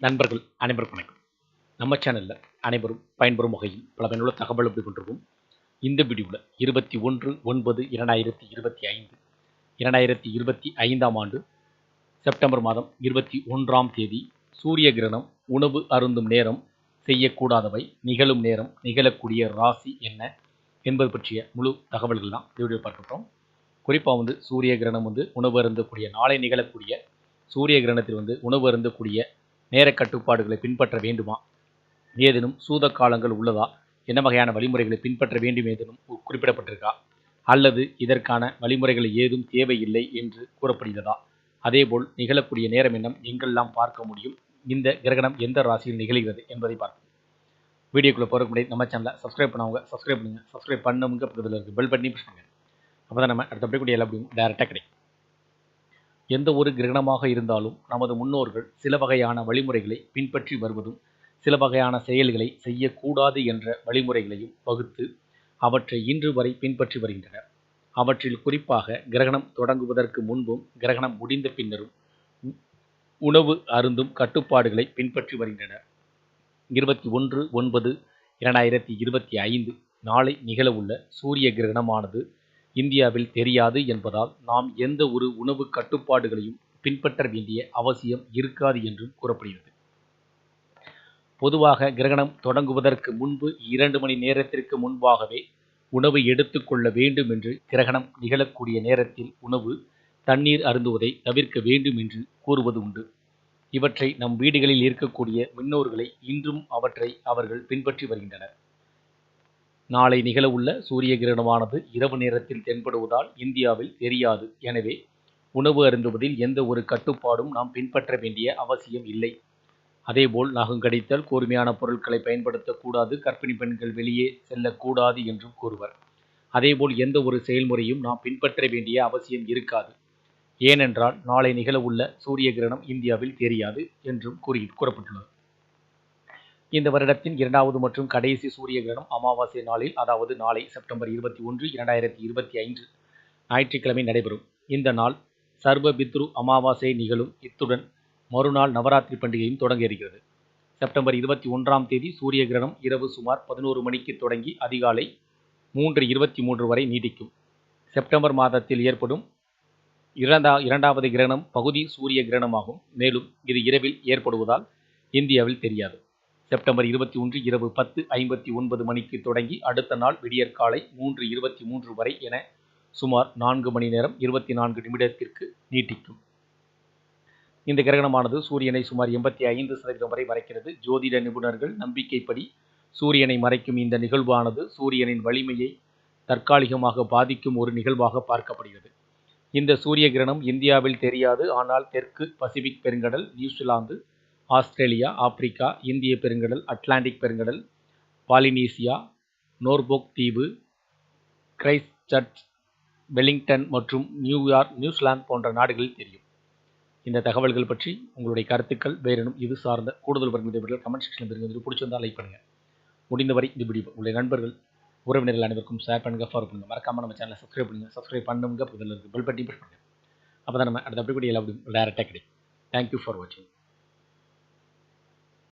நண்பர்கள் அனைவருக்கும் வணக்கம். நம்ம சேனலில் அனைவரும் பயன்பெறும் வகையில் பல பயனுள்ள தகவல் எப்படி கொண்டிருக்கும். இந்த வீடியோவில் இருபத்தி ஒன்று ஒன்பது இரண்டாயிரத்தி இருபத்தி ஐந்து இரண்டாயிரத்தி இருபத்தி ஐந்தாம் ஆண்டு செப்டம்பர் மாதம் இருபத்தி ஒன்றாம் தேதி சூரிய கிரகணம் உணவு அருந்தும் நேரம் செய்யக்கூடாதவை நிகழும் நேரம் நிகழக்கூடிய ராசி என்ன என்பது பற்றிய முழு தகவல்கள் தான் இந்த வீடியோ பார்க்கிறோம் குறிப்பாக வந்து சூரிய கிரகணம் வந்து உணவு அருந்தக்கூடிய நாளை நிகழக்கூடிய சூரிய கிரகணத்தில் வந்து உணவு அருந்தக்கூடிய நேர கட்டுப்பாடுகளை பின்பற்ற வேண்டுமா? ஏதேனும் சூத காலங்கள் உள்ளதா? என்ன வகையான வழிமுறைகளை பின்பற்ற வேண்டும் ஏதேனும் குறிப்பிடப்பட்டிருக்கா? அல்லது இதற்கான வழிமுறைகள் ஏதும் தேவையில்லை என்று கூறப்படுகிறதா? அதேபோல் நிகழக்கூடிய நேரம் என்னம் எங்கெல்லாம் பார்க்க முடியும்? இந்த கிரகணம் எந்த ராசியில் நிகழ்கிறது என்பதை பார்ப்போம். வீடியோக்குள்ளே போகிறதுக்கு முன்னாடி நம்ம சேனலை சப்ஸ்கிரைப் பண்ணவங்க சப்ஸ்கிரைப் பண்ணுங்கள் சப்ஸ்கிரைப் பண்ணவங்க பக்கத்தில் இருக்குது பெல் பட்டனி ப்ரெஸ் அப்போ தான் நம்ம அடுத்தபடி கூடிய எல்லா அப்படியும் டேரெக்டாக கிடைக்கும். எந்த ஒரு கிரகணமாக இருந்தாலும் நமது முன்னோர்கள் சில வகையான வழிமுறைகளை பின்பற்றி வருவதும் சில வகையான செயல்களை செய்யக்கூடாது என்ற வழிமுறைகளையும் வகுத்து அவற்றை இன்று வரை பின்பற்றி வருகின்றனர். அவற்றில் குறிப்பாக கிரகணம் தொடங்குவதற்கு முன்பும் கிரகணம் முடிந்த பின்னரும் உ- உணவு அருந்தும் கட்டுப்பாடுகளை பின்பற்றி வருகின்றனர். இருபத்தி ஒன்று ஒன்பது இரண்டாயிரத்தி இருபத்தி ஐந்து நாளை நிகழவுள்ள சூரிய கிரகணமானது இந்தியாவில் தெரியாது என்பதால் நாம் எந்த ஒரு உணவு கட்டுப்பாடுகளையும் பின்பற்ற வேண்டிய அவசியம் இருக்காது என்றும் கூறப்படுகிறது. பொதுவாக கிரகணம் தொடங்குவதற்கு முன்பு இரண்டு மணி நேரத்திற்கு முன்பாகவே உணவு எடுத்துக்கொள்ள வேண்டும் என்று கிரகணம் நிகழக்கூடிய நேரத்தில் உணவு தண்ணீர் அருந்துவதை தவிர்க்க வேண்டும் என்று கூறுவது உண்டு. இவற்றை நம் வீடுகளில் இருக்கக்கூடிய முன்னோர்களை இன்றும் அவற்றை அவர்கள் பின்பற்றி வருகின்றனர். நாளை நிகழவுள்ள சூரிய கிரகணமானது இரவு நேரத்தில் தென்படுவதால் இந்தியாவில் தெரியாது. எனவே உணவு அருந்துவதில் எந்த ஒரு கட்டுப்பாடும் நாம் பின்பற்ற வேண்டிய அவசியம் இல்லை. அதேபோல் நகம் கடித்தல் கூர்மையான பொருட்களை பயன்படுத்தக்கூடாது கர்ப்பிணி பெண்கள் வெளியே செல்லக்கூடாது என்றும் கூறுவர். அதேபோல் எந்த ஒரு செயல்முறையும் நாம் பின்பற்ற வேண்டிய அவசியம் இருக்காது. ஏனென்றால் நாளை நிகழவுள்ள சூரிய கிரகணம் இந்தியாவில் தெரியாது என்றும் கூறி கூறப்பட்டுள்ளது. இந்த வருடத்தின் இரண்டாவது மற்றும் கடைசி சூரிய கிரகணம் அமாவாசை நாளில் அதாவது நாளை செப்டம்பர் இருபத்தி ஒன்று இரண்டாயிரத்தி இருபத்தி ஐந்து ஞாயிற்றுக்கிழமை நடைபெறும். இந்த நாள் சர்வ பித்ரு அமாவாசை நிகழும். இத்துடன் மறுநாள் நவராத்திரி பண்டிகையும் தொடங்க இருக்கிறது. செப்டம்பர் இருபத்தி ஒன்றாம் தேதி சூரிய கிரகணம் இரவு சுமார் பதினோரு மணிக்கு தொடங்கி அதிகாலை மூன்று இருபத்தி மூன்று வரை நீடிக்கும். செப்டம்பர் மாதத்தில் ஏற்படும் இரண்டா இரண்டாவது கிரகணம் பகுதி சூரிய கிரகணமாகும். மேலும் இது இரவில் ஏற்படுவதால் இந்தியாவில் தெரியாது. செப்டம்பர் இருபத்தி ஒன்று இரவு பத்து ஐம்பத்தி ஒன்பது மணிக்கு தொடங்கி அடுத்த நாள் விடியற்காலை மூன்று இருபத்தி மூன்று வரை என சுமார் நான்கு மணி நேரம் இருபத்தி நான்கு நிமிடத்திற்கு நீட்டிக்கும். இந்த கிரகணமானது சூரியனை சுமார் எண்பத்தி ஐந்து சதவீதம் வரை மறைக்கிறது. ஜோதிட நிபுணர்கள் நம்பிக்கைப்படி சூரியனை மறைக்கும் இந்த நிகழ்வானது சூரியனின் வலிமையை தற்காலிகமாக பாதிக்கும் ஒரு நிகழ்வாக பார்க்கப்படுகிறது. இந்த சூரிய கிரகணம் இந்தியாவில் தெரியாது. ஆனால் தெற்கு பசிபிக் பெருங்கடல் நியூசிலாந்து ஆஸ்திரேலியா ஆப்பிரிக்கா இந்திய பெருங்கடல் அட்லாண்டிக் பெருங்கடல் பாலினீசியா நோர்போக் தீவு கிரைஸ்ட் சர்ச் வெலிங்டன் மற்றும் நியூயார்க் நியூசிலாந்து போன்ற நாடுகளில் தெரியும். இந்த தகவல்கள் பற்றி உங்களுடைய கருத்துக்கள் வேறெனும் இது சார்ந்த கூடுதல் வருகிறவர்கள் கமெண்ட் செக்ஷனில் தெரிஞ்சது பிடிச்சிருந்தால் லைக் பண்ணுங்கள் முடிந்தவரை இந்த வீடியோ உங்களுடைய நண்பர்கள் உறவினர்கள் அனைவருக்கும் ஷேர் பண்ணுங்கள் ஃபாலோ பண்ணுங்கள் மறக்காம நம்ம சேனலை சப்ஸ்கிரைப் பண்ணுங்கள் சப்ஸ்கிரைப் பண்ணுங்க புதில் இருக்குது பெல் பட்டி ப்ரெஸ் பண்ணுங்கள் அப்போ தான் நம்ம அடுத்த அப்படி கூட எல்லா டேரெக்டாக கிடைக்கும். தேங்க்யூ ஃபார் வாட்சிங்